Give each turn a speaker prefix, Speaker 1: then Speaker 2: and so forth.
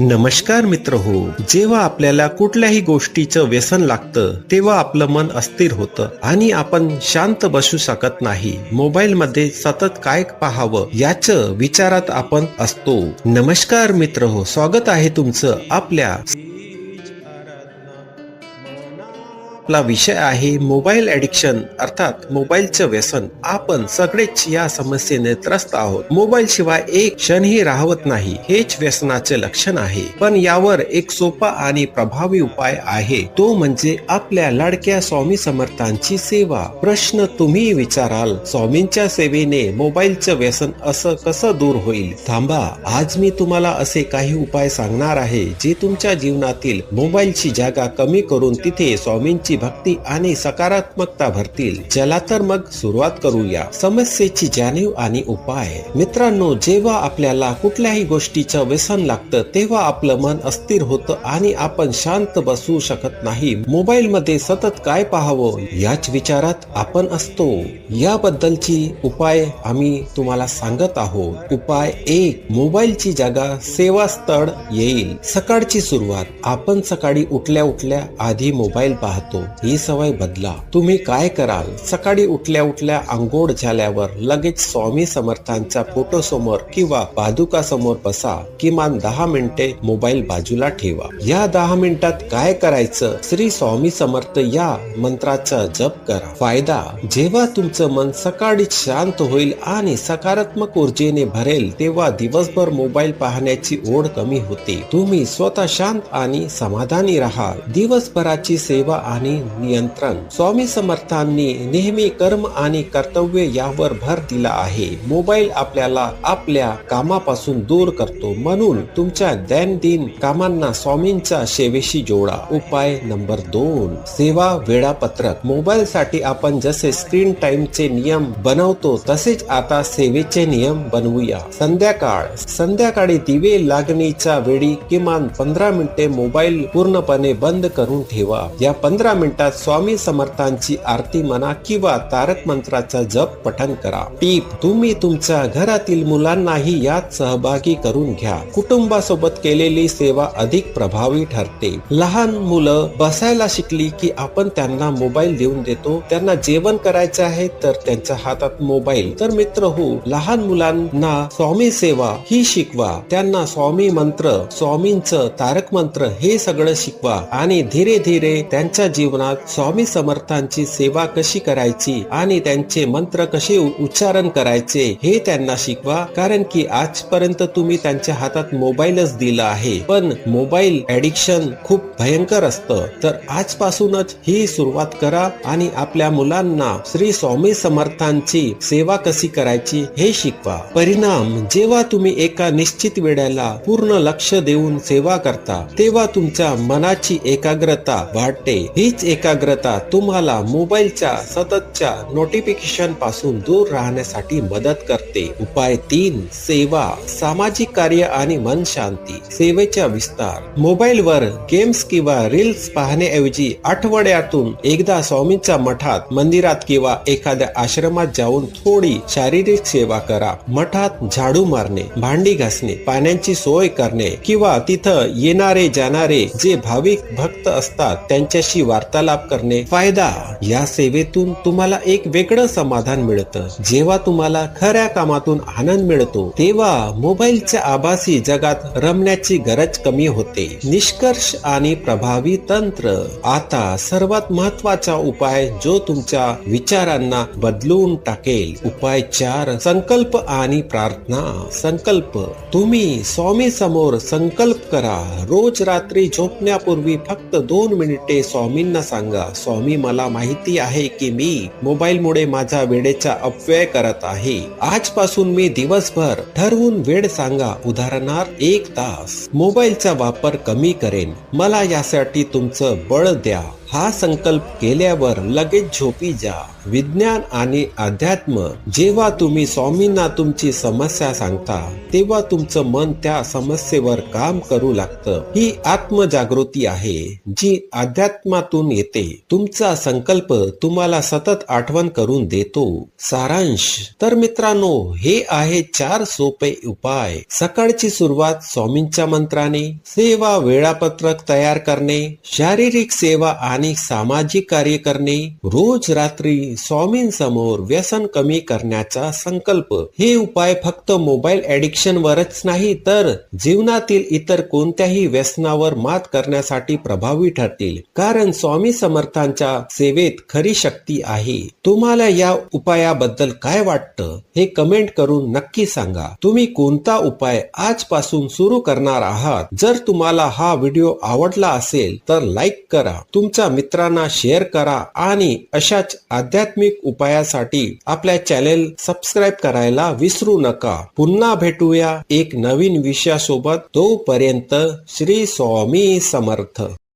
Speaker 1: नमस्कार मित्र हो. जेव्हा आपल्याला कुठल्याही गोष्टीचं व्यसन लागतं तेव्हा आपलं मन अस्थिर होतं आणि आपण शांत बसू शकत नाही. मोबाईल मध्ये सतत काय पाहावं याच विचारात आपण असतो. नमस्कार मित्र हो. स्वागत आहे तुमचं आपल्या आपला विषय आहे मोबाईल ऍडिक्शन अर्थात मोबाईलचं व्यसन. आपण सगळेच या समस्येने त्रस्त आहोत. मोबाईल शिवाय एक क्षणही राहवत नाही हेच व्यसनाचे लक्षण आहे. पण यावर एक सोपा आणि प्रभावी उपाय आहे. तो म्हणजे आपल्या लाडक्या स्वामी समर्थांची सेवा. प्रश्न तुम्ही विचाराल स्वामींच्या सेवेने मोबाईलचं व्यसन असं कसं दूर होईल? थांबा आज मी तुम्हाला असे काही उपाय सांगणार आहे जे तुमच्या जीवनातील मोबाईलची जागा कमी करून तिथे स्वामींची भक्ती आणि सकारात्मकता भरतील. चला तर मग सुरुवात करूया. समस्येची जाणीव आणि उपाय. मित्रांनो जेव्हा आपल्याला कुठल्याही गोष्टीचं व्यसन लागतं तेव्हा आपलं मन अस्थिर होतं आणि आपण शांत बसू शकत नाही. मोबाईल मध्ये सतत काय पाहावं? याच विचारात आपण असतो. याबद्दलची उपाय आम्ही तुम्हाला सांगत आहोत. उपाय एक मोबाईलची जागा सेवा स्थळ येईल. सकाळची सुरुवात. आपण सकाळी उठल्या उठल्या आधी मोबाईल पाहतो. ही सवय बदला. तुम्ही काय कराल? सकाळी उठल्या उठल्या आंघोळ झाल्यावर लगेच स्वामी समर्थांच्या फोटो समोर किंवा पादुका समोर बसा. किमान दहा मिनिटे मोबाईल बाजूला ठेवा. या दहा मिनिटात काय करायचं? श्री स्वामी समर्थ या मंत्राचा जप करा. फायदा जेव्हा तुमचं मन सकाळीच शांत होईल आणि सकारात्मक ऊर्जेने भरेल तेव्हा दिवसभर मोबाईल पाहण्याची ओढ कमी होते. तुम्ही स्वतः शांत आणि समाधानी राहा दिवसभराची सेवा आणि नियंत्रण. स्वामी समर्थांनी नेहमी कर्म आणि कर्तव्य यावर भर दिला आहे. मोबाईल आपल्याला आपल्या कामापासून दूर करतो. म्हणून तुमच्या दैनंदिन कामांना स्वामींच्या सेवेशी जोडा. उपाय नंबर दोन. सेवा वेळापत्रक. मोबाईल साठी आपण जसे स्क्रीन टाइमचे नियम बनवतो तसेच आता सेवेचे नियम बनवूया. संध्याकाळ. संध्याकाळी दिवे लागणीच्या वेळी किमान पंधरा मिनिटे मोबाईल पूर्णपणे बंद करून ठेवा. या पंधरा मिनिटात स्वामी समर्थांची आरती म्हणा किंवा तारक मंत्राचा जप पठण करा. टीप तुम्ही तुमच्या घरातील मुलांनाही यात सहभागी करून घ्या. कुटुंबासोबत केलेली सेवा अधिक प्रभावी ठरते. लहान मुलं बसायला शिकली की आपण त्यांना मोबाईल देऊन देतो. त्यांना जेवण करायचं आहे तर त्यांच्या हातात मोबाईल. तर मित्र हो लहान मुलांना स्वामी सेवा ही शिकवा. त्यांना स्वामी मंत्र स्वामींचं तारक मंत्र हे सगळं शिकवा आणि धीरे धीरे त्यांच्या जीवन जीवनात स्वामी समर्थांची सेवा कशी करायची आणि त्यांचे मंत्र कसे उच्चारण करायचे हे त्यांना शिकवा. कारण की आजपर्यंत तुम्ही त्यांच्या हातात मोबाईलच दिला आहे. पण मोबाईल ऍडिक्शन खूप भयंकर असतं. तर आजपासूनच ही सुरुवात करा आणि आपल्या मुलांना श्री स्वामी समर्थांची सेवा कशी करायची हे शिकवा. परिणाम जेव्हा तुम्ही एका निश्चित वेळेला पूर्ण लक्ष देऊन सेवा करता तेव्हा तुमच्या मनाची एकाग्रता वाढते. हीच एकाग्रता तुम्हाला मोबाईलच्या सततच्या नोटिफिकेशनपासून दूर राहण्यासाठी मदत करते. उपाय तीन सेवा सामाजिक कार्य आणि मन शांती सेवेचा विस्तार. मोबाईलवर गेम्स किंवा रील्स पाहण्याऐवजी आठवड्यातून एकदा स्वामींच्या मठात मंदिरात किंवा एखाद्या आश्रमात जाऊन थोडी शारीरिक सेवा करा. मठात झाडू मारणे भांडी घासणे पाण्याची सोय करणे किंवा तिथं येणारे जाणारे जे भाविक भक्त असतात त्यांच्याशी वार्तालाप करणे फायदा या सेवेतून तुम्हाला एक वेगळं समाधान मिळतं. जेव्हा तुम्हाला खऱ्या कामातून आनंद मिळतो तेव्हा मोबाईलच्या आभासी जगात रमण्याची गरज कमी होते. निष्कर्ष आणि प्रभावी तंत्र आता सर्वात महत्त्वाचा उपाय जो तुमच्या विचारांना बदलून टाकेल. उपाय चार संकल्प आणि प्रार्थना. संकल्प तुम्ही स्वामी समोर संकल्प करा. रोज रात्री झोपण्यापूर्वी फक्त दोन मिनिटे स्वामींना सांगा स्वामी मला माहिती आहे की मी मोबाईलमुळे माझा वेळेचा अपव्यय करत आहे. आजपासून मी दिवसभर ठरवून वेळ सांगा उदाहरणार्थ एक तास. मोबाईलचा वापर कमी करेन. मला यासाठी तुमचं बळ द्या. हा संकल्प केल्यावर लगेच झोपी जा. विज्ञान आणि अध्यात्म जेव्हा तुम्ही स्वामींना तुमची समस्या सांगता तेव्हा तुमचं मन त्या समस्येवर काम करू लागतं. ही आत्मजागृती आहे जी अध्यात्मातून येते. तुमचा संकल्प तुम्हाला सतत आठवण करून देतो. सारांश. तर मित्रांनो हे आहे चार सोपे उपाय. सकाळची सुरुवात स्वामींच्या मंत्राने सेवा वेळापत्रक तयार करणे शारीरिक सेवा आणि सामाजिक कार्य करणे रोज रात्री स्वामींसमोर व्यसन कमी करण्याचा संकल्प. हे उपाय फक्त मोबाईल ऍडिक्शन वरच नाही तर जीवनातील इतर कोणत्याही व्यसनावर मात करण्यासाठी प्रभावी ठरतील. कारण स्वामी समर्थांच्या सेवेत खरी शक्ती आहे. तुम्हाला या उपायाबद्दल काय वाटतं हे कमेंट करून नक्की सांगा. तुम्ही कोणता उपाय आजपासून सुरू करणार आहात? जर तुम्हाला हा व्हिडिओ आवडला असेल तर लाईक करा. तुमच्या मित्रांना शेअर करा आणि अशाच आध्यात्मिक उपायासाठी आपल्या चॅनेल सबस्क्राईब करायला विसरू नका. पुन्हा भेटूया एक नवीन विषयासोबत तोपर्यंत श्री स्वामी समर्थ.